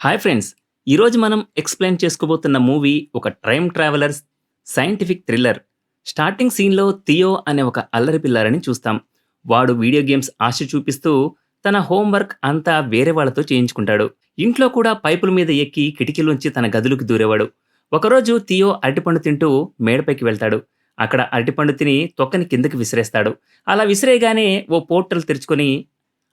Hi friends ఈరోజు మనం explain చేసుకోబోతున్న మూవీ ఒక time travellers scientific thriller. Starting సీన్లో థియో అనే ఒక అల్లరి పిల్లారని చూస్తాం. వాడు వీడియో గేమ్స్ ఆశ చూపిస్తూ తన హోంవర్క్ అంతా వేరే వాళ్ళతో చేయించుకుంటాడు. ఇంట్లో కూడా పైపుల మీద ఎక్కి కిటికీలోంచి తన గదులకు దూరేవాడు. ఒకరోజు థియో అరటిపండు తింటూ మేడపైకి వెళ్తాడు. అక్కడ అరటిపండు తిని తొక్కని కిందకి విసిరేస్తాడు. అలా విసిరేయగానే ఓ పోర్టల్ తెరుచుకొని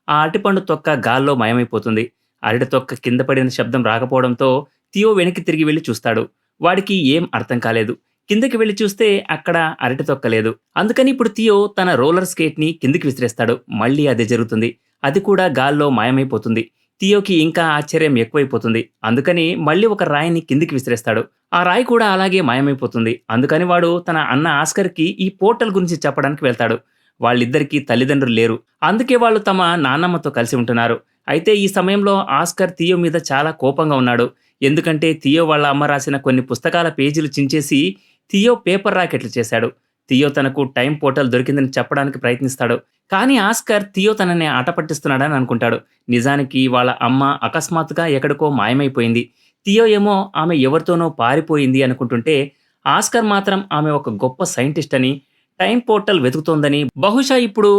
ఆ అరటిపండు తొక్క గాల్లో మాయమైపోతుంది. అరటి తొక్క కింద పడిన శబ్దం రాకపోవడంతో థియో వెనక్కి తిరిగి వెళ్ళి చూస్తాడు. వాడికి ఏం అర్థం కాలేదు. కిందకి వెళ్ళి చూస్తే అక్కడ అరటి తొక్క లేదు. అందుకని ఇప్పుడు థియో తన రోలర్ స్కేట్ని కిందకి కిందికి విసిరేస్తాడు. మళ్ళీ అదే జరుగుతుంది. అది కూడా గాల్లో మాయమైపోతుంది. థియోకి ఇంకా ఆశ్చర్యం ఎక్కువైపోతుంది. అందుకని మళ్ళీ ఒక రాయిని కిందికి విసిరేస్తాడు. ఆ రాయి కూడా అలాగే మాయమైపోతుంది. అందుకని వాడు తన అన్న ఆస్కర్కి ఈ పోర్టల్ గురించి చెప్పడానికి వెళ్తాడు. వాళ్ళిద్దరికీ తల్లిదండ్రులు లేరు. అందుకే వాళ్ళు తమ నాన్నమ్మతో కలిసి ఉంటున్నారు. అయితే ఈ సమయంలో ఆస్కర్ థియో మీద చాలా కోపంగా ఉన్నాడు. ఎందుకంటే థియో వాళ్ళ అమ్మ రాసిన కొన్ని పుస్తకాల పేజీలు చించేసి థియో పేపర్ రాకెట్లు చేశాడు. థియో తనకు టైం పోర్టల్ దొరికిందని చెప్పడానికి ప్రయత్నిస్తాడు. కానీ ఆస్కర్ థియో తనని ఆటపట్టిస్తున్నాడని అనుకుంటాడు. నిజానికి వాళ్ళ అమ్మ అకస్మాత్తుగా ఎక్కడికో మాయమైపోయింది. థియో ఏమో ఆమె ఎవరితోనో పారిపోయింది అనుకుంటుంటే ఆస్కర్ మాత్రం ఆమె ఒక గొప్ప సైంటిస్ట్ అని టైం పోర్టల్ వెతుకుతోందని బహుశా ఇప్పుడు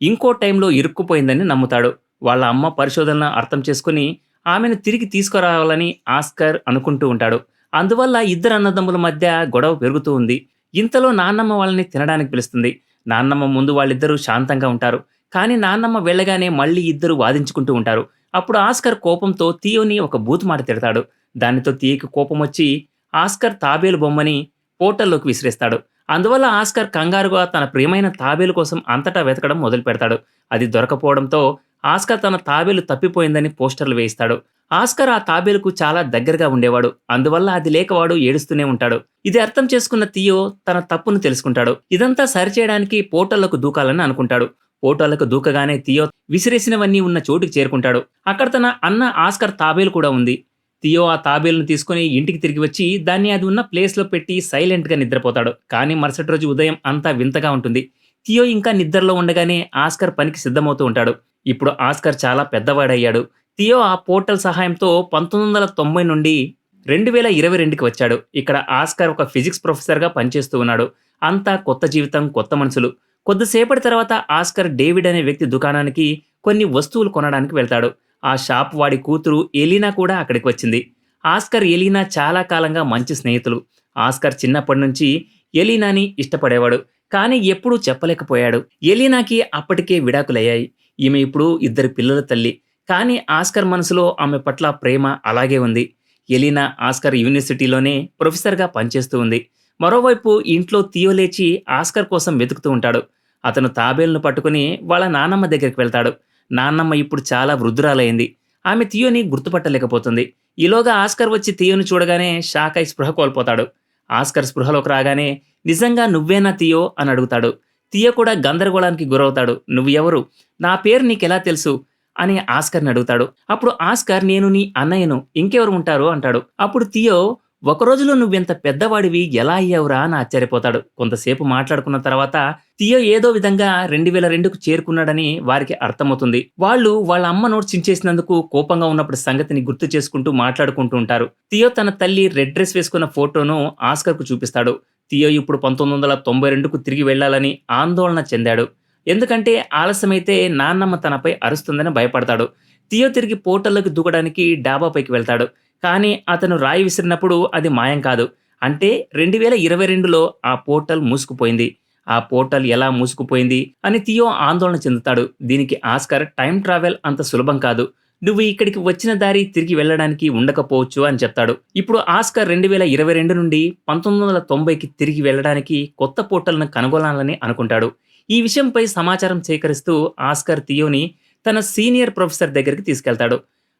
ఇంకో టైంలో ఇరుక్కుపోయిందని నమ్ముతాడు. వాళ్ళ అమ్మ పరిశోధనను అర్థం చేసుకుని ఆమెను తిరిగి తీసుకురావాలని ఆస్కర్ అనుకుంటూ ఉంటాడు. అందువల్ల ఇద్దరు అన్నదమ్ముల మధ్య గొడవ పెరుగుతూ ఉంది. ఇంతలో నాన్నమ్మ వాళ్ళని తినడానికి పిలుస్తుంది. నాన్నమ్మ ముందు వాళ్ళిద్దరూ శాంతంగా ఉంటారు. కానీ నాన్నమ్మ వెళ్ళగానే మళ్ళీ ఇద్దరు వాదించుకుంటూ ఉంటారు. అప్పుడు ఆస్కర్ కోపంతో తీయోని ఒక బూత్ మాట తిడతాడు. దానితో తీయకి కోపం వచ్చి ఆస్కర్ తాబేలు బొమ్మని పోర్టల్లోకి విసిరేస్తాడు. అందువల్ల ఆస్కర్ కంగారుగా తన ప్రియమైన తాబేలు కోసం అంతటా వెతకడం మొదలు పెడతాడు అది దొరకపోవడంతో ఆస్కర్ తన తాబేలు తప్పిపోయిందని పోస్టర్లు వేయిస్తాడు. ఆస్కర్ ఆ తాబేలుకు చాలా దగ్గరగా ఉండేవాడు. అందువల్ల అది లేకవాడు ఏడుస్తూనే ఉంటాడు. ఇది అర్థం చేసుకున్న థియో తన తప్పును తెలుసుకుంటాడు. ఇదంతా సరిచేయడానికి పోర్టల్లకు దూకాలని అనుకుంటాడు. పోర్టల్లకు దూకగానే థియో విసిరేసినవన్నీ ఉన్న చోటుకి చేరుకుంటాడు. అక్కడ తన అన్న ఆస్కర్ తాబేలు కూడా ఉంది. థియో ఆ తాబేలును తీసుకుని ఇంటికి తిరిగి వచ్చి దాన్ని అది ఉన్న ప్లేస్లో పెట్టి సైలెంట్గా నిద్రపోతాడు. కానీ మరుసటి రోజు ఉదయం అంతా వింతగా ఉంటుంది. థియో ఇంకా నిద్రలో ఉండగానే ఆస్కర్ పనికి సిద్ధమవుతూ ఉంటాడు. ఇప్పుడు ఆస్కర్ చాలా పెద్దవాడయ్యాడు. థియో ఆ పోర్టల్ సహాయంతో పంతొమ్మిది వందల తొంభై నుండి రెండు వేల ఇరవై రెండుకి వచ్చాడు. ఇక్కడ ఆస్కర్ ఒక ఫిజిక్స్ ప్రొఫెసర్గా పనిచేస్తూ ఉన్నాడు. అంతా కొత్త జీవితం కొత్త మనుషులు కొద్దిసేపటి తర్వాత ఆస్కర్ డేవిడ్ అనే వ్యక్తి దుకాణానికి కొన్ని వస్తువులు కొనడానికి వెళ్తాడు. ఆ షాప్ వాడి కూతురు ఎలీనా కూడా అక్కడికి వచ్చింది. ఆస్కర్ ఎలీనా చాలా కాలంగా మంచి స్నేహితులు. ఆస్కర్ చిన్నప్పటి నుంచి ఎలీనాని ఇష్టపడేవాడు. కానీ ఎప్పుడూ చెప్పలేకపోయాడు. ఎలీనాకి అప్పటికే విడాకులయ్యాయి. ఈమె ఇప్పుడు ఇద్దరు పిల్లల తల్లి. కానీ ఆస్కర్ మనసులో ఆమె పట్ల ప్రేమ అలాగే ఉంది. ఎలీనా ఆస్కర్ యూనివర్సిటీలోనే ప్రొఫెసర్గా పనిచేస్తూ ఉంది. మరోవైపు ఇంట్లో తీయో లేచి ఆస్కర్ కోసం వెతుకుతూ ఉంటాడు. అతను తాబేలును పట్టుకుని వాళ్ళ నాన్నమ్మ దగ్గరికి వెళ్తాడు. నాన్నమ్మ ఇప్పుడు చాలా వృద్ధురాలైంది. ఆమె తీయోని గుర్తుపట్టలేకపోతుంది. ఈలోగా ఆస్కర్ వచ్చి తీయోని చూడగానే షాక్ అయి స్పృహ కోల్పోతాడు. ఆస్కర్ స్పృహలోకి రాగానే నిజంగా నువ్వేనా తీయో? అని అడుగుతాడు. తీయ కూడా గందరగోళానికి గురవుతాడు. నువ్వు ఎవరు నా పేరు నీకెలా తెలుసు? అని ఆస్కర్ని అడుగుతాడు. అప్పుడు ఆస్కర్ నేను నీ అన్నయ్యను ఇంకెవరు ఉంటారు అంటాడు. అప్పుడు తియో ఒక రోజులో నువ్వెంత పెద్దవాడివి? ఎలా అయ్యావురా? అని ఆశ్చర్యపోతాడు. కొంతసేపు మాట్లాడుకున్న తర్వాత తియో ఏదో విధంగా రెండు వేల రెండుకు చేరుకున్నాడని వారికి అర్థమవుతుంది. వాళ్ళు వాళ్ళ అమ్మ నోట్ చించేసినందుకు కోపంగా ఉన్నప్పుడు సంగతిని గుర్తు చేసుకుంటూ మాట్లాడుకుంటూ ఉంటారు. తియో తన తల్లి రెడ్ డ్రెస్ వేసుకున్న ఫోటోను ఆస్కర్కు చూపిస్తాడు. తియో ఇప్పుడు పంతొమ్మిది వందల తొంభై రెండుకు తిరిగి వెళ్ళాలని ఆందోళన చెందాడు. ఎందుకంటే ఆలస్యమైతే నాన్నమ్మ తనపై అరుస్తుందని భయపడతాడు. తియో తిరిగి పోర్టల్లోకి దూకడానికి డాబాపైకి వెళ్తాడు. కానీ అతను రాయి విసిరినప్పుడు అది మాయం కాదు. అంటే రెండు వేల ఇరవై రెండులో ఆ పోర్టల్ మూసుకుపోయింది. ఆ పోర్టల్ ఎలా మూసుకుపోయింది అని థియో ఆందోళన చెందుతాడు. దీనికి ఆస్కర్ టైం ట్రావెల్ అంత సులభం కాదు. నువ్వు ఇక్కడికి వచ్చిన దారి తిరిగి వెళ్ళడానికి ఉండకపోవచ్చు అని చెప్తాడు. ఇప్పుడు ఆస్కర్ రెండు వేల ఇరవై రెండు నుండి పంతొమ్మిది వందల తొంభైకి తిరిగి వెళ్ళడానికి కొత్త పోర్టల్ను కనుగొనాలని అనుకుంటాడు. ఈ విషయంపై సమాచారం సేకరిస్తూ ఆస్కర్ థియోని తన సీనియర్ ప్రొఫెసర్ దగ్గరికి తీసుకెళ్తాడు.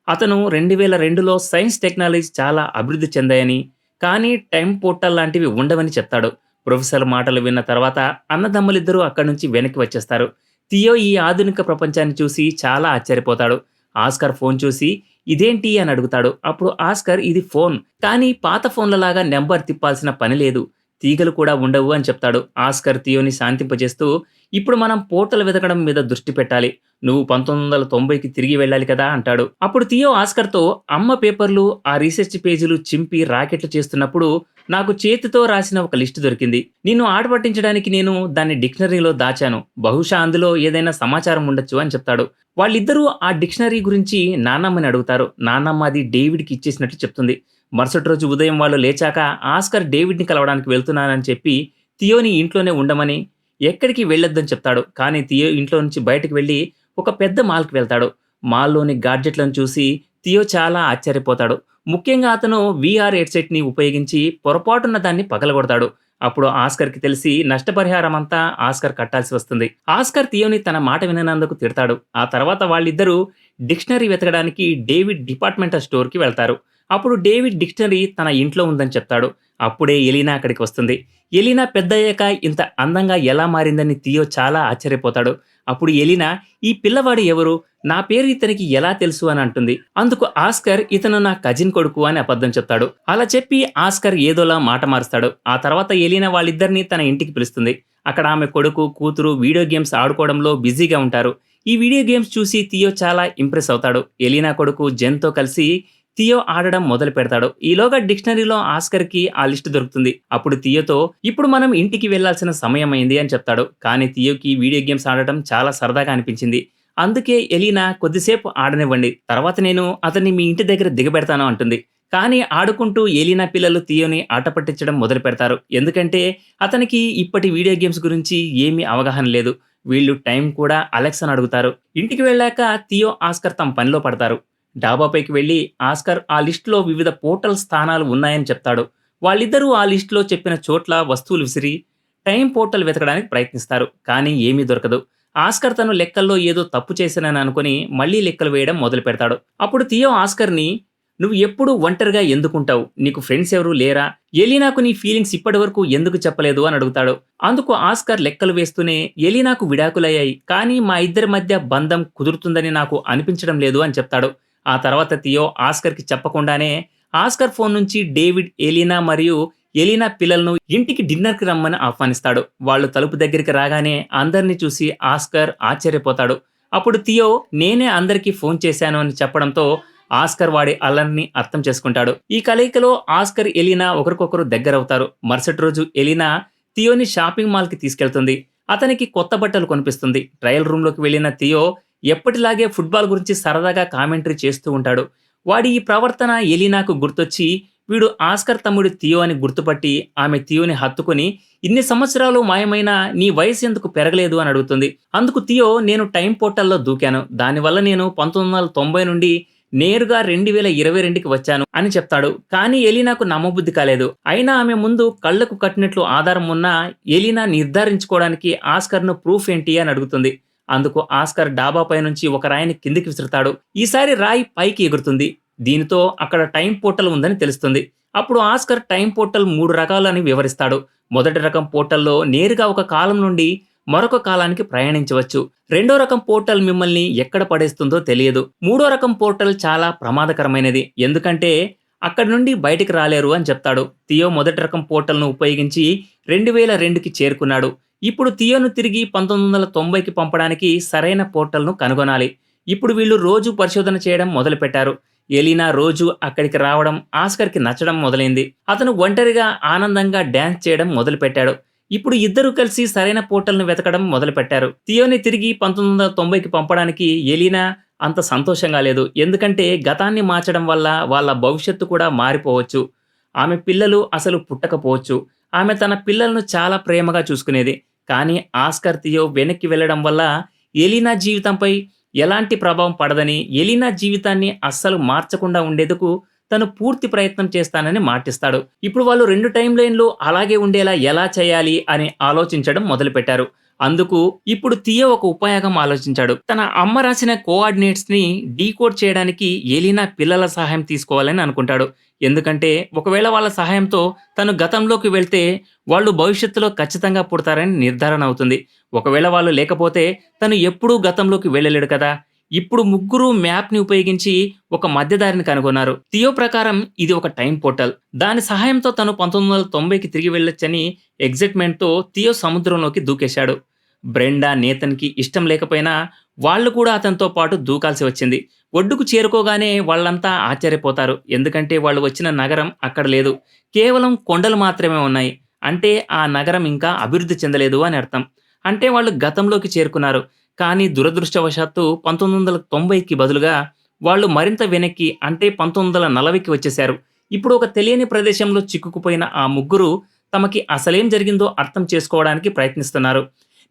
అతను రెండు వేల రెండులో సైన్స్ టెక్నాలజీ చాలా అభివృద్ధి చెందాయని కానీ టైం పోర్టల్ లాంటివి ఉండవని చెప్తాడు. ప్రొఫెసర్ మాటలు విన్న తర్వాత అన్నదమ్ములిద్దరూ అక్కడి నుంచి వెనక్కి వచ్చేస్తారు. థియో ఈ ఆధునిక ప్రపంచాన్ని చూసి చాలా ఆశ్చర్యపోతాడు. ఆస్కర్ ఫోన్ చూసి ఇదేంటి? అని అడుగుతాడు. అప్పుడు ఆస్కర్ ఇది ఫోన్. కానీ పాత ఫోన్లలాగా నెంబర్ తిప్పాల్సిన పని లేదు. తీగలు కూడా ఉండవు అని చెప్తాడు. ఆస్కర్ థియోని శాంతింపజేస్తూ ఇప్పుడు మనం పోర్టల్ వెతకడం మీద దృష్టి పెట్టాలి. నువ్వు పంతొమ్మిది వందల తొంభైకి తిరిగి వెళ్ళాలి కదా అంటాడు. అప్పుడు థియో ఆస్కర్తో అమ్మ పేపర్లు ఆ రీసెర్చ్ పేజీలు చింపి రాకెట్లు చేస్తున్నప్పుడు నాకు చేతితో రాసిన ఒక లిస్టు దొరికింది. నిన్ను ఆటపట్టించడానికి నేను దాన్ని డిక్షనరీలో దాచాను. బహుశా అందులో ఏదైనా సమాచారం ఉండొచ్చు అని చెప్తాడు. వాళ్ళిద్దరూ ఆ డిక్షనరీ గురించి నాన్నమ్మని అడుగుతారు. నాన్నమ్మ అది డేవిడ్కి ఇచ్చేసినట్టు చెప్తుంది. మరుసటి రోజు ఉదయం వాళ్ళు లేచాక ఆస్కర్ డేవిడ్ని కలవడానికి వెళ్తున్నానని చెప్పి థియోని ఇంట్లోనే ఉండమని ఎక్కడికి వెళ్ళొద్దని చెప్తాడు. కానీ థియో ఇంట్లో నుంచి బయటకు వెళ్ళి ఒక పెద్ద మాల్కి వెళ్తాడు. మాల్లోని గాడ్జెట్లను చూసి థియో చాలా ఆశ్చర్యపోతాడు. ముఖ్యంగా అతను వీఆర్ హెడ్సెట్ని ఉపయోగించి పొరపాటున్న దాన్ని పగలగొడతాడు. అప్పుడు ఆస్కర్కి తెలిసి నష్టపరిహారం అంతా ఆస్కర్ కట్టాల్సి వస్తుంది. ఆస్కర్ థియోని తన మాట విననందుకు తిడతాడు. ఆ తర్వాత వాళ్ళిద్దరూ డిక్షనరీ వెతకడానికి డేవిడ్ డిపార్ట్మెంటల్ స్టోర్కి వెళ్తారు. అప్పుడు డేవిడ్ డిక్షనరీ తన ఇంట్లో ఉందని చెప్తాడు. అప్పుడే ఎలీనా అక్కడికి వస్తుంది. ఎలీనా పెద్దయ్యాక ఇంత అందంగా ఎలా మారిందని థియో చాలా ఆశ్చర్యపోతాడు. అప్పుడు ఎలీనా ఈ పిల్లవాడు ఎవరు? నా పేరు ఇతనికి ఎలా తెలుసు? అని అంటుంది. అందుకు ఆస్కర్ ఇతను నా కజిన్ కొడుకు అని అబద్ధం చెప్తాడు. అలా చెప్పి ఆస్కర్ ఏదోలా మాట మారుస్తాడు. ఆ తర్వాత ఎలీనా వాళ్ళిద్దరిని తన ఇంటికి పిలుస్తుంది. అక్కడ ఆమె కొడుకు కూతురు వీడియో గేమ్స్ ఆడుకోవడంలో బిజీగా ఉంటారు. ఈ వీడియో గేమ్స్ చూసి థియో చాలా ఇంప్రెస్ అవుతాడు. ఎలీనా కొడుకు జెన్తో కలిసి థియో ఆడడం మొదలు పెడతాడు. ఈలోగా డిక్షనరీలో ఆస్కర్కి ఆ లిస్ట్ దొరుకుతుంది. అప్పుడు థియోతో ఇప్పుడు మనం ఇంటికి వెళ్ళాల్సిన సమయం అయింది అని చెప్తాడు. కానీ థియోకి వీడియో గేమ్స్ ఆడటం చాలా సరదాగా అనిపించింది. అందుకే ఎలీనా కొద్దిసేపు ఆడనివ్వండి. తర్వాత నేను అతన్ని మీ ఇంటి దగ్గర దిగబెడతాను అంటుంది. కానీ ఆడుకుంటూ ఏలినా పిల్లలు థియోని ఆట పట్టించడం మొదలు పెడతారు. ఎందుకంటే అతనికి ఇప్పటి వీడియో గేమ్స్ గురించి ఏమీ అవగాహన లేదు. వీళ్ళు టైం కూడా అలెక్స్ అని అడుగుతారు. ఇంటికి వెళ్ళాక థియో ఆస్కర్ తమ పనిలో పడతారు. డాబాపైకి వెళ్ళి ఆస్కర్ ఆ లిస్టులో వివిధ పోర్టల్ స్థానాలు ఉన్నాయని చెప్తాడు. వాళ్ళిద్దరూ ఆ లిస్టులో చెప్పిన చోట్ల వస్తువులు విసిరి టైం పోర్టల్ వెతకడానికి ప్రయత్నిస్తారు కానీ ఏమీ దొరకదు. ఆస్కర్ తను లెక్కల్లో ఏదో తప్పు చేశానని అనుకుని మళ్ళీ లెక్కలు వేయడం మొదలు పెడతాడు. అప్పుడు థియో ఆస్కర్ని నువ్వు ఎప్పుడు ఒంటరిగా ఎందుకుంటావు? నీకు ఫ్రెండ్స్ ఎవరూ లేరా? ఎలీనాకు నీ ఫీలింగ్స్ ఇప్పటి వరకు ఎందుకు చెప్పలేదు? అని అడుగుతాడు. అందుకు ఆస్కర్ లెక్కలు వేస్తూనే ఎలీనాకు విడాకులయ్యాయి కానీ మా ఇద్దరి మధ్య బంధం కుదురుతుందని నాకు అనిపించడం లేదు అని చెప్తాడు. ఆ తర్వాత థియో ఆస్కర్కి చెప్పకుండానే ఆస్కర్ ఫోన్ నుంచి డేవిడ్ ఎలీనా మరియు ఎలీనా పిల్లలను ఇంటికి డిన్నర్కి రమ్మని ఆహ్వానిస్తాడు. వాళ్ళు తలుపు దగ్గరికి రాగానే అందరినీ చూసి ఆస్కర్ ఆశ్చర్యపోతాడు. అప్పుడు థియో నేనే అందరికీ ఫోన్ చేశాను అని చెప్పడంతో ఆస్కర్ వాడి అల్లరిని అర్థం చేసుకుంటాడు. ఈ కలయికలో ఆస్కర్ ఎలీనా ఒకరికొకరు దగ్గరవుతారు. మరుసటి రోజు ఎలీనా థియోని షాపింగ్ మాల్కి తీసుకెళ్తుంది. అతనికి కొత్త బట్టలు కొనిపిస్తుంది. ట్రయల్ రూమ్లోకి వెళ్ళిన థియో ఎప్పటిలాగే ఫుట్బాల్ గురించి సరదాగా కామెంటరీ చేస్తూ ఉంటాడు. వాడి ఈ ప్రవర్తన ఎలీనాకు గుర్తొచ్చి వీడు ఆస్కర్ తమ్ముడు థియో అని గుర్తుపట్టి ఆమె థియోని హత్తుకుని ఇన్ని సంవత్సరాలు మాయమైన నీ వయసు ఎందుకు పెరగలేదు అని అడుగుతుంది. అందుకు థియో నేను టైం పోర్టల్లో దూకాను. దానివల్ల నేను పంతొమ్మిది వందల తొంభై నుండి నేరుగా రెండు వేల ఇరవై రెండుకి వచ్చాను అని చెప్తాడు. కానీ ఎలీనాకు నమ్మబుద్ధి కాలేదు. అయినా ఆమె ముందు కళ్ళకు కట్టినట్లు ఆధారం ఉన్నా ఎలీనా నిర్ధారించుకోవడానికి ఆస్కర్ను ప్రూఫ్ ఏంటి అని అడుగుతుంది. అందుకు ఆస్కర్ డాబాపై నుంచి ఒక రాయిని కిందికి విసురుతాడు. ఈసారి రాయి పైకి ఎగురుతుంది. దీనితో అక్కడ టైం పోర్టల్ ఉందని తెలుస్తుంది. అప్పుడు ఆస్కర్ టైం పోర్టల్ మూడు రకాలని వివరిస్తాడు. మొదటి రకం పోర్టల్లో నేరుగా ఒక కాలం నుండి మరొక కాలానికి ప్రయాణించవచ్చు. రెండో రకం పోర్టల్ మిమ్మల్ని ఎక్కడ పడేస్తుందో తెలియదు. మూడో రకం పోర్టల్ చాలా ప్రమాదకరమైనది. ఎందుకంటే అక్కడి నుండి బయటికి రాలేరు అని చెప్తాడు. థియో మొదటి రకం పోర్టల్ను ఉపయోగించి రెండు వేల రెండుకి చేరుకున్నాడు. ఇప్పుడు థియోను తిరిగి పంతొమ్మిది వందల తొంభైకి పంపడానికి సరైన పోర్టల్ను కనుగొనాలి. ఇప్పుడు వీళ్ళు రోజు పరిశోధన చేయడం మొదలుపెట్టారు. ఎలీనా రోజు అక్కడికి రావడం ఆస్కర్కి నచ్చడం మొదలైంది. అతను ఒంటరిగా ఆనందంగా డ్యాన్స్ చేయడం మొదలుపెట్టాడు. ఇప్పుడు ఇద్దరు కలిసి సరైన పోర్టల్ను వెతకడం మొదలుపెట్టారు. థియోని తిరిగి పంతొమ్మిది వందల తొంభైకి పంపడానికి ఎలీనా అంత సంతోషంగా లేదు. ఎందుకంటే గతాన్ని మార్చడం వల్ల వాళ్ళ భవిష్యత్తు కూడా మారిపోవచ్చు. ఆమె పిల్లలు అసలు పుట్టకపోవచ్చు. ఆమె తన పిల్లలను చాలా ప్రేమగా చూసుకునేది. కానీ ఆస్కర్ థియో వెనక్కి వెళ్ళడం వల్ల ఎలీనా జీవితంపై ఎలాంటి ప్రభావం పడదని ఎలీనా జీవితాన్ని అస్సలు మార్చకుండా ఉండేందుకు తను పూర్తి ప్రయత్నం చేస్తానని మాటిస్తాడు. ఇప్పుడు వాళ్ళు రెండు టైం లైన్లు అలాగే ఉండేలా ఎలా చేయాలి అని ఆలోచించడం మొదలుపెట్టారు. అందుకు ఇప్పుడు తీయ ఒక ఉపయోగం ఆలోచించాడు. తన అమ్మ రాసిన కోఆర్డినేట్స్ని డీకోడ్ చేయడానికి ఏలినా పిల్లల సహాయం తీసుకోవాలని అనుకుంటాడు. ఎందుకంటే ఒకవేళ వాళ్ళ సహాయంతో తను గతంలోకి వెళ్తే వాళ్ళు భవిష్యత్తులో ఖచ్చితంగా పుడతారని నిర్ధారణ అవుతుంది. ఒకవేళ వాళ్ళు లేకపోతే తను ఎప్పుడూ గతంలోకి వెళ్ళలేడు కదా. ఇప్పుడు ముగ్గురు మ్యాప్ని ఉపయోగించి ఒక మధ్యదారిని కనుగొన్నారు. థియో ప్రకారం ఇది ఒక టైం పోర్టల్. దాని సహాయంతో తను పంతొమ్మిది వందల తొంభైకి తిరిగి వెళ్ళొచ్చని ఎగ్జైట్మెంట్తో థియో సముద్రంలోకి దూకేశాడు. బ్రెండా నేతన్కి ఇష్టం లేకపోయినా వాళ్ళు కూడా అతనితో పాటు దూకాల్సి వచ్చింది. ఒడ్డుకు చేరుకోగానే వాళ్ళంతా ఆశ్చర్యపోతారు. ఎందుకంటే వాళ్ళు వచ్చిన నగరం అక్కడ లేదు. కేవలం కొండలు మాత్రమే ఉన్నాయి. అంటే ఆ నగరం ఇంకా అభివృద్ధి చెందలేదు అని అర్థం. అంటే వాళ్ళు గతంలోకి చేరుకున్నారు. కానీ దురదృష్టవశాత్తు పంతొమ్మిది వందల తొంభైకి బదులుగా వాళ్ళు మరింత వెనక్కి అంటే పంతొమ్మిది వందల నలభైకి వచ్చేశారు. ఇప్పుడు ఒక తెలియని ప్రదేశంలో చిక్కుకుపోయిన ఆ ముగ్గురు తమకి అసలేం జరిగిందో అర్థం చేసుకోవడానికి ప్రయత్నిస్తున్నారు.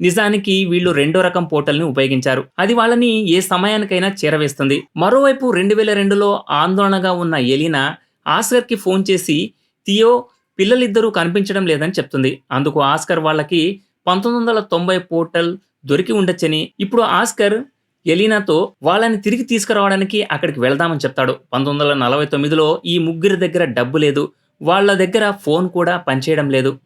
నిజానికి వీళ్ళు రెండో రకం పోర్టల్ని ఉపయోగించారు. అది వాళ్ళని ఏ సమయానికైనా చేరవేస్తుంది. మరోవైపు రెండు వేల రెండులో ఆందోళనగా ఉన్న ఎలీనా ఆస్కర్కి ఫోన్ చేసి థియో పిల్లలిద్దరూ కనిపించడం లేదని చెప్తుంది. అందుకు ఆస్కర్ వాళ్ళకి పంతొమ్మిది వందల తొంభై పోర్టల్ దొరికి ఉండొచ్చని ఇప్పుడు ఆస్కర్ ఎలీనాతో వాళ్ళని తిరిగి తీసుకురావడానికి అక్కడికి వెళదామని చెప్తాడు. పంతొమ్మిది వందల నలభై తొమ్మిదిలో ఈ ముగ్గురి దగ్గర డబ్బు లేదు. వాళ్ళ దగ్గర ఫోన్ కూడా పనిచేయడం లేదు.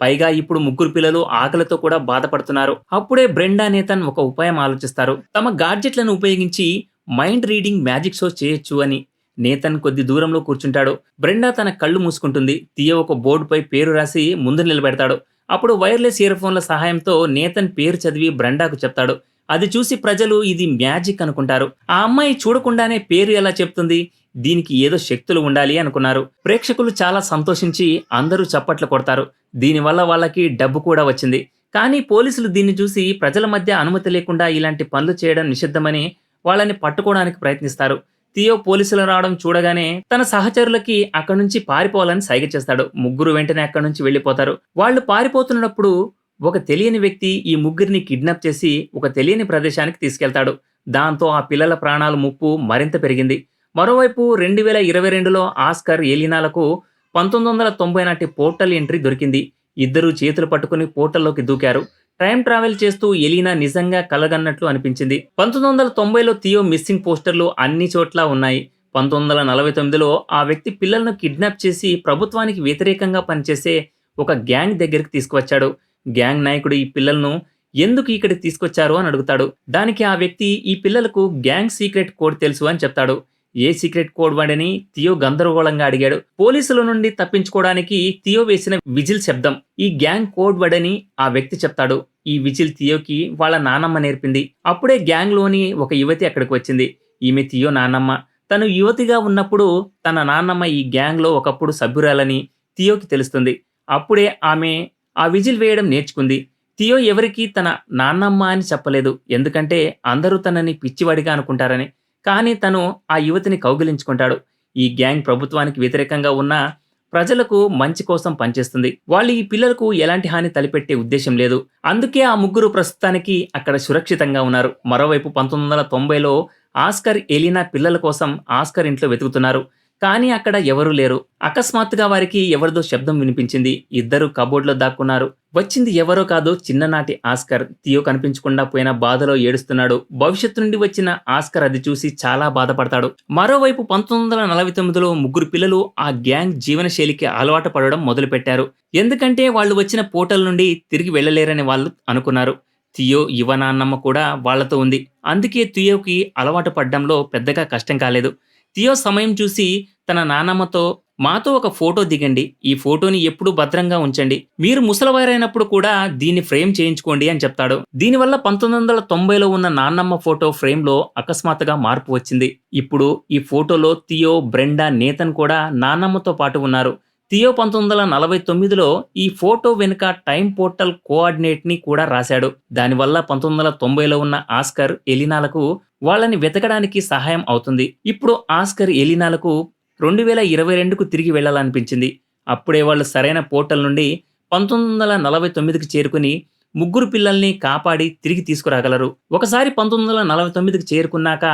పైగా ఇప్పుడు ముగ్గురు పిల్లలు ఆకలితో కూడా బాధపడుతున్నారు. అప్పుడే బ్రెండా నేతన్ ఒక ఉపాయం ఆలోచిస్తారు. తమ గాడ్జెట్లను ఉపయోగించి మైండ్ రీడింగ్ మ్యాజిక్ షో చేయొచ్చు అని నేతన్ కొద్ది దూరంలో కూర్చుంటాడు. బ్రెండా తన కళ్ళు మూసుకుంటుంది. తీయ ఒక బోర్డుపై పేరు రాసి ముందు నిలబెడతాడు. అప్పుడు వైర్లెస్ ఇయర్ఫోన్ల సహాయంతో నేతన్ పేరు చదివి బ్రెండాకు చెప్తాడు. అది చూసి ప్రజలు ఇది మ్యాజిక్ అనుకుంటారు. ఆ అమ్మాయి చూడకుండానే పేరు ఎలా చెప్తుంది? దీనికి ఏదో శక్తులు ఉండాలి అనుకున్నారు. ప్రేక్షకులు చాలా సంతోషించి అందరూ చప్పట్లు కొడతారు. దీనివల్ల వాళ్ళకి డబ్బు కూడా వచ్చింది. కానీ పోలీసులు దీన్ని చూసి ప్రజల మధ్య అనుమతి లేకుండా ఇలాంటి పనులు చేయడం నిషిద్ధమని వాళ్ళని పట్టుకోవడానికి ప్రయత్నిస్తారు. థియో పోలీసులు రావడం చూడగానే తన సహచరులకి అక్కడి నుంచి పారిపోవాలని సైగ చేస్తాడు. ముగ్గురు వెంటనే అక్కడి నుంచి వెళ్ళిపోతారు. వాళ్ళు పారిపోతున్నప్పుడు ఒక తెలియని వ్యక్తి ఈ ముగ్గురిని కిడ్నాప్ చేసి ఒక తెలియని ప్రదేశానికి తీసుకెళ్తాడు. దాంతో ఆ పిల్లల ప్రాణాల ముప్పు మరింత పెరిగింది. మరోవైపు రెండు వేల ఇరవై రెండులో ఆస్కర్ ఏలినాలకు పంతొమ్మిది వందల తొంభై నాటి పోర్టల్ ఎంట్రీ దొరికింది. ఇద్దరు చేతులు పట్టుకుని పోర్టల్లోకి దూకారు. టైం ట్రావెల్ చేస్తూ ఎలీనా నిజంగా కలగన్నట్లు అనిపించింది. పంతొమ్మిది వందల తొంభైలో థియో మిస్సింగ్ పోస్టర్లు అన్ని చోట్ల ఉన్నాయి. పంతొమ్మిది వందల నలభై తొమ్మిదిలో ఆ వ్యక్తి పిల్లలను కిడ్నాప్ చేసి ప్రభుత్వానికి వ్యతిరేకంగా పనిచేసే ఒక గ్యాంగ్ దగ్గరికి తీసుకువచ్చాడు. గ్యాంగ్ నాయకుడు ఈ పిల్లలను ఎందుకు ఇక్కడికి తీసుకొచ్చారు అని అడుగుతాడు. దానికి ఆ వ్యక్తి ఈ పిల్లలకు గ్యాంగ్ సీక్రెట్ కోడ్ తెలుసు అని చెప్తాడు. ఏ సీక్రెట్ కోడ్ వాడని థియో గందరగోళంగా అడిగాడు. పోలీసుల నుండి తప్పించుకోవడానికి థియో వేసిన విజిల్ శబ్దం. ఈ గ్యాంగ్ కోడ్ వడని ఆ వ్యక్తి చెప్తాడు. ఈ విజిల్ థియోకి వాళ్ళ నానమ్మ నేర్పింది. అప్పుడే గ్యాంగ్లోని ఒక యువతి అక్కడికి వచ్చింది. ఈమె థియో నానమ్మ. తను యువతిగా ఉన్నప్పుడు తన నాన్నమ్మ ఈ గ్యాంగ్లో ఒకప్పుడు సభ్యురాలని థియోకి తెలుస్తుంది. అప్పుడే ఆమె ఆ విజిల్ వేయడం నేర్చుకుంది. థియో ఎవరికి తన నాన్నమ్మ అని చెప్పలేదు. ఎందుకంటే అందరూ తనని పిచ్చివాడిగా అనుకుంటారని. కానీ తను ఆ యువతిని కౌగిలించుకుంటాడు. ఈ గ్యాంగ్ ప్రభుత్వానికి వ్యతిరేకంగా ఉన్న ప్రజలకు మంచి కోసం పనిచేస్తుంది. వాళ్ళు ఈ పిల్లలకు ఎలాంటి హాని తలపెట్టే ఉద్దేశం లేదు. అందుకే ఆ ముగ్గురు ప్రస్తుతానికి అక్కడ సురక్షితంగా ఉన్నారు. మరోవైపు పంతొమ్మిది వందల తొంభైలో ఆస్కర్ ఎలినా పిల్లల కోసం ఆస్కర్ ఇంట్లో వెతుకుతున్నారు. కానీ అక్కడ ఎవరూ లేరు. అకస్మాత్తుగా వారికి ఎవరిదో శబ్దం వినిపించింది. ఇద్దరు కబోర్డ్లో దాక్కున్నారు. వచ్చింది ఎవరో కాదు చిన్ననాటి ఆస్కర్. తీయో కనిపించకుండా పోయిన బాధలో ఏడుస్తున్నాడు. భవిష్యత్తు నుండి వచ్చిన ఆస్కర్ అది చూసి చాలా బాధపడతాడు. మరోవైపు పంతొమ్మిది వందల నలభై తొమ్మిదిలో ముగ్గురు పిల్లలు ఆ గ్యాంగ్ జీవనశైలికి అలవాటు పడడం మొదలుపెట్టారు. ఎందుకంటే వాళ్ళు వచ్చిన పోర్టల్ నుండి తిరిగి వెళ్ళలేరని వాళ్ళు అనుకున్నారు. థియో యువ నాన్నమ్మ కూడా వాళ్ళతో ఉంది. అందుకే థియోకి అలవాటు పడ్డంలో పెద్దగా కష్టం కాలేదు. థియో సమయం చూసి తన నానమ్మతో మాతో ఒక ఫోటో దిగండి. ఈ ఫోటోని ఎప్పుడూ భద్రంగా ఉంచండి. మీరు ముసలవారైనప్పుడు కూడా దీన్ని ఫ్రేమ్ చేయించుకోండి అని చెప్తాడు. దీనివల్ల పంతొమ్మిది వందల తొంభైలో ఉన్న నాన్నమ్మ ఫోటో ఫ్రేమ్లో అకస్మాత్తుగా మార్పు వచ్చింది. ఇప్పుడు ఈ ఫోటోలో థియో బ్రెండా నేతన్ కూడా నాన్నమ్మతో పాటు ఉన్నారు. థియో పంతొమ్మిది వందల నలభై తొమ్మిదిలో ఈ ఫోటో వెనుక టైం పోర్టల్ కోఆర్డినేట్ని కూడా రాశాడు. దానివల్ల పంతొమ్మిది వందల తొంభైలో ఉన్న ఆస్కర్ ఎలినాలకు వాళ్ళని వెతకడానికి సహాయం అవుతుంది. ఇప్పుడు ఆస్కర్ ఎలినాలకు రెండు వేల ఇరవై రెండుకు తిరిగి వెళ్ళాలనిపించింది. అప్పుడే వాళ్ళు సరైన పోర్టల్ నుండి పంతొమ్మిది వందల నలభై తొమ్మిదికి చేరుకుని ముగ్గురు పిల్లల్ని కాపాడి తిరిగి తీసుకురాగలరు. ఒకసారి పంతొమ్మిది వందల నలభై తొమ్మిదికి చేరుకున్నాక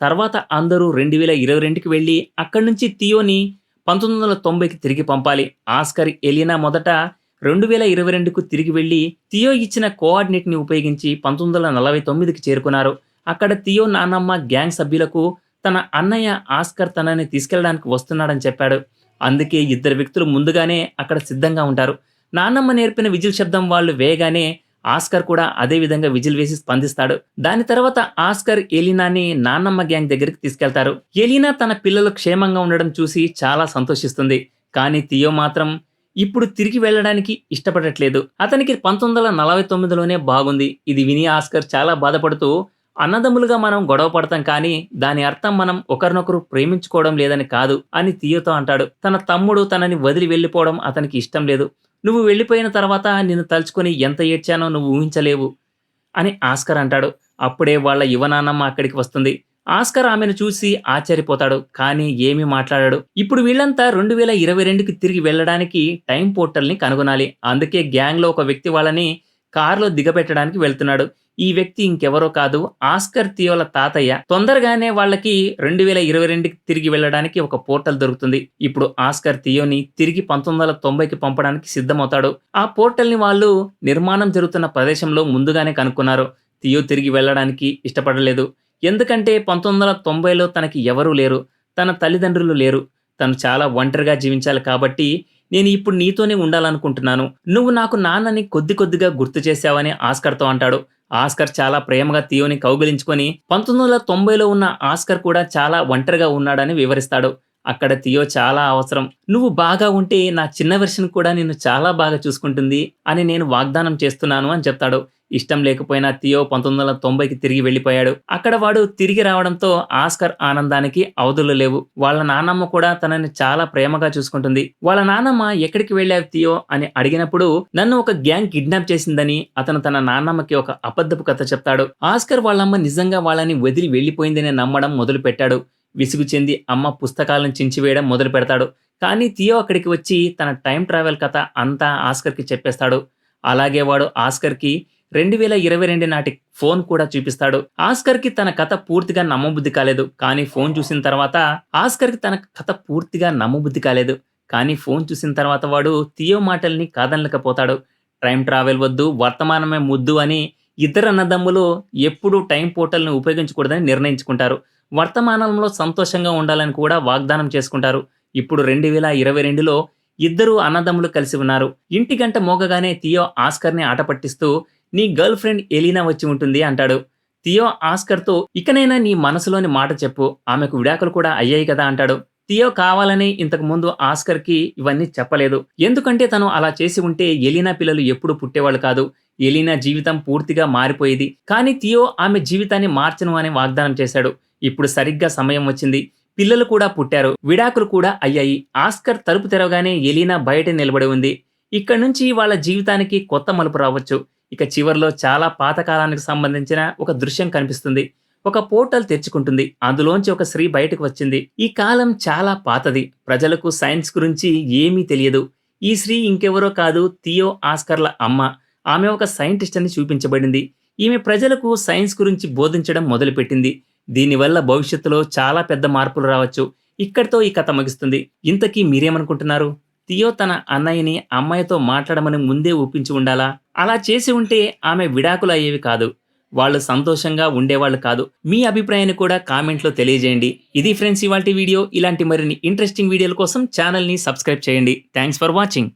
తర్వాత అందరూ రెండు వేల ఇరవై రెండుకి వెళ్ళి అక్కడి నుంచి థియోని పంతొమ్మిది వందల తొంభైకి తిరిగి పంపాలి. ఆస్కర్ ఎలినా మొదట రెండు వేల ఇరవై రెండుకు తిరిగి వెళ్ళి థియో ఇచ్చిన కోఆర్డినేట్ని ఉపయోగించి పంతొమ్మిది వందల నలభై తొమ్మిదికి చేరుకున్నారు. అక్కడ థియో నానమ్మ గ్యాంగ్ సభ్యులకు తన అన్నయ్య ఆస్కర్ తనని తీసుకెళ్ళడానికి వస్తున్నాడని చెప్పాడు. అందుకే ఇద్దరు వ్యక్తులు ముందుగానే అక్కడ సిద్ధంగా ఉంటారు. నానమ్మ నేర్పిన విజిల్ శబ్దం వాళ్ళు వేయగానే ఆస్కర్ కూడా అదే విధంగా విజిల్ వేసి స్పందిస్తాడు. దాని తర్వాత ఆస్కర్ ఎలీనాని నాన్నమ్మ గ్యాంగ్ దగ్గరికి తీసుకెళ్తారు. ఎలీనా తన పిల్లలు క్షేమంగా ఉండడం చూసి చాలా సంతోషిస్తుంది. కానీ థియో మాత్రం ఇప్పుడు తిరిగి వెళ్ళడానికి ఇష్టపడట్లేదు. అతనికి పంతొమ్మిది వందల నలభై తొమ్మిదిలోనే బాగుంది. ఇది విని ఆస్కర్ చాలా బాధపడుతూ అన్నదమ్ములుగా మనం గొడవ పడతాం కానీ దాని అర్థం మనం ఒకరినొకరు ప్రేమించుకోవడం లేదని కాదు అని తీయతో అంటాడు. తన తమ్ముడు తనని వదిలి వెళ్ళిపోవడం అతనికి ఇష్టం లేదు. నువ్వు వెళ్ళిపోయిన తర్వాత నిన్ను తలుచుకొని ఎంత ఏడ్చానో నువ్వు ఊహించలేవు అని ఆస్కర్ అంటాడు. అప్పుడే వాళ్ళ యువనాన్నమ్మ అక్కడికి వస్తుంది. ఆస్కర్ ఆమెను చూసి ఆశ్చర్యపోతాడు కానీ ఏమీ మాట్లాడాడు. ఇప్పుడు వీళ్ళంతా రెండు వేల ఇరవై రెండుకి తిరిగి వెళ్ళడానికి టైం పోర్టల్ని కనుగొనాలి. అందుకే గ్యాంగ్లో ఒక వ్యక్తి వాళ్ళని కారులో దిగబెట్టడానికి వెళ్తున్నాడు. ఈ వ్యక్తి ఇంకెవరో కాదు. ఆస్కర్ తియోల తాతయ్య. తొందరగానే వాళ్ళకి రెండు వేల ఇరవై రెండుకి తిరిగి వెళ్ళడానికి ఒక పోర్టల్ దొరుకుతుంది. ఇప్పుడు ఆస్కర్ తియోని తిరిగి పంతొమ్మిది వందల తొంభైకి పంపడానికి సిద్ధమవుతాడు. ఆ పోర్టల్ని వాళ్ళు నిర్మాణం జరుగుతున్న ప్రదేశంలో ముందుగానే కనుక్కున్నారు. తియో తిరిగి వెళ్ళడానికి ఇష్టపడలేదు. ఎందుకంటే పంతొమ్మిది వందల తొంభైలో తనకి ఎవరూ లేరు. తన తల్లిదండ్రులు లేరు. తను చాలా ఒంటరిగా జీవించాలి కాబట్టి నేను ఇప్పుడు నీతోనే ఉండాలనుకుంటున్నాను. నువ్వు నాకు నాన్నని కొద్ది కొద్దిగా గుర్తు చేశావని ఆస్కర్తో అంటాడు. ఆస్కర్ చాలా ప్రేమగా థియోని కౌగిలించుకొని పంతొమ్మిది వందల తొంభైలో ఉన్న ఆస్కర్ కూడా చాలా ఒంటరిగా ఉన్నాడని వివరిస్తాడు. అక్కడ తియో చాలా అవసరం. నువ్వు బాగా ఉంటే నా చిన్న వెర్షన్ కూడా నిన్ను చాలా బాగా చూసుకుంటుంది అని నేను వాగ్దానం చేస్తున్నాను అని చెప్తాడు. ఇష్టం లేకపోయినా థియో పంతొమ్మిది వందల తొంభైకి తిరిగి వెళ్ళిపోయాడు. అక్కడ వాడు తిరిగి రావడంతో ఆస్కర్ ఆనందానికి అవధులు లేవు. వాళ్ళ నాన్నమ్మ కూడా తనని చాలా ప్రేమగా చూసుకుంటుంది. వాళ్ళ నాన్నమ్మ ఎక్కడికి వెళ్ళావు థియో అని అడిగినప్పుడు నన్ను ఒక గ్యాంగ్ కిడ్నాప్ చేసిందని అతను తన నాన్నమ్మకి ఒక అబద్ధపు కథ చెప్తాడు. ఆస్కర్ వాళ్ళమ్మ నిజంగా వాళ్ళని వదిలి వెళ్ళిపోయిందని నమ్మడం మొదలు పెట్టాడు విసుగు చెంది అమ్మ పుస్తకాలను చించివేయడం మొదలు పెడతాడు. కానీ తియో అక్కడికి వచ్చి తన టైం ట్రావెల్ కథ అంతా ఆస్కర్కి చెప్పేస్తాడు. అలాగే వాడు ఆస్కర్కి రెండు వేల ఇరవై రెండు నాటి ఫోన్ కూడా చూపిస్తాడు. ఆస్కర్కి తన కథ పూర్తిగా నమ్మబుద్ధి కాలేదు. కానీ ఫోన్ చూసిన తర్వాత ఆస్కర్కి తన కథ పూర్తిగా నమ్మబుద్ధి కాలేదు. కానీ ఫోన్ చూసిన తర్వాత వాడు తియో మాటల్ని కాదనలేకపోతాడు. టైం ట్రావెల్ వద్దు వర్తమానమే ముద్దు అని ఇద్దరు అన్నదమ్ములు ఎప్పుడూ టైం పోర్టల్ని ఉపయోగించకూడదని నిర్ణయించుకుంటారు. వర్తమానంలో సంతోషంగా ఉండాలని కూడా వాగ్దానం చేసుకుంటారు. ఇప్పుడు రెండు వేల ఇరవై రెండులో ఇద్దరు అన్నదమ్ములు కలిసి ఉన్నారు. ఇంటి గంట మోగగానే తియో ఆస్కర్ని ఆట పట్టిస్తూ నీ గర్ల్ ఫ్రెండ్ ఎలీనా వచ్చి ఉంటుంది అంటాడు. థియో ఆస్కర్తో ఇకనైనా నీ మనసులోని మాట చెప్పు ఆమెకు విడాకులు కూడా అయ్యాయి కదా అంటాడు. తియో కావాలని ఇంతకు ముందు ఆస్కర్కి ఇవన్నీ చెప్పలేదు. ఎందుకంటే తను అలా చేసి ఉంటే ఎలీనా పిల్లలు ఎప్పుడు పుట్టేవాళ్ళు కాదు. ఎలీనా జీవితం పూర్తిగా మారిపోయేది. కానీ తియో ఆమె జీవితాన్ని మార్చను అని వాగ్దానం చేశాడు. ఇప్పుడు సరిగ్గా సమయం వచ్చింది. పిల్లలు కూడా పుట్టారు. విడాకులు కూడా అయ్యాయి. ఆస్కర్ తలుపు తెరవగానే ఎలీనా బయట నిలబడి ఉంది. ఇక్కడి నుంచి వాళ్ళ జీవితానికి కొత్త మలుపు రావచ్చు. ఇక చివర్లో చాలా పాతకాలానికి సంబంధించిన ఒక దృశ్యం కనిపిస్తుంది. ఒక పోర్టల్ తెరుచుకుంటుంది. అందులోంచి ఒక స్త్రీ బయటకు వచ్చింది. ఈ కాలం చాలా పాతది. ప్రజలకు సైన్స్ గురించి ఏమీ తెలియదు. ఈ స్త్రీ ఇంకెవరో కాదు థియో ఆస్కర్ల అమ్మ. ఆమె ఒక సైంటిస్ట్ అని చూపించబడింది. ఈమె ప్రజలకు సైన్స్ గురించి బోధించడం మొదలుపెట్టింది. దీనివల్ల భవిష్యత్తులో చాలా పెద్ద మార్పులు రావచ్చు. ఇక్కడితో ఈ కథ ముగిస్తుంది. ఇంతకీ మీరేమనుకుంటున్నారు? థియో తన అన్నయ్యని అమ్మాయితో మాట్లాడమని ముందే ఒప్పించి ఉండాలా? అలా చేసి ఉంటే ఆమె విడాకులు అయ్యేవి కాదు. వాళ్ళు సంతోషంగా ఉండేవాళ్ళు కాదు. మీ అభిప్రాయాన్ని కూడా కామెంట్లో తెలియజేయండి. ఇది ఫ్రెండ్స్ ఇవాళ వీడియో. ఇలాంటి మరిన్ని ఇంట్రెస్టింగ్ వీడియోల కోసం ఛానల్ని సబ్స్క్రైబ్ చేయండి. Thanks for watching.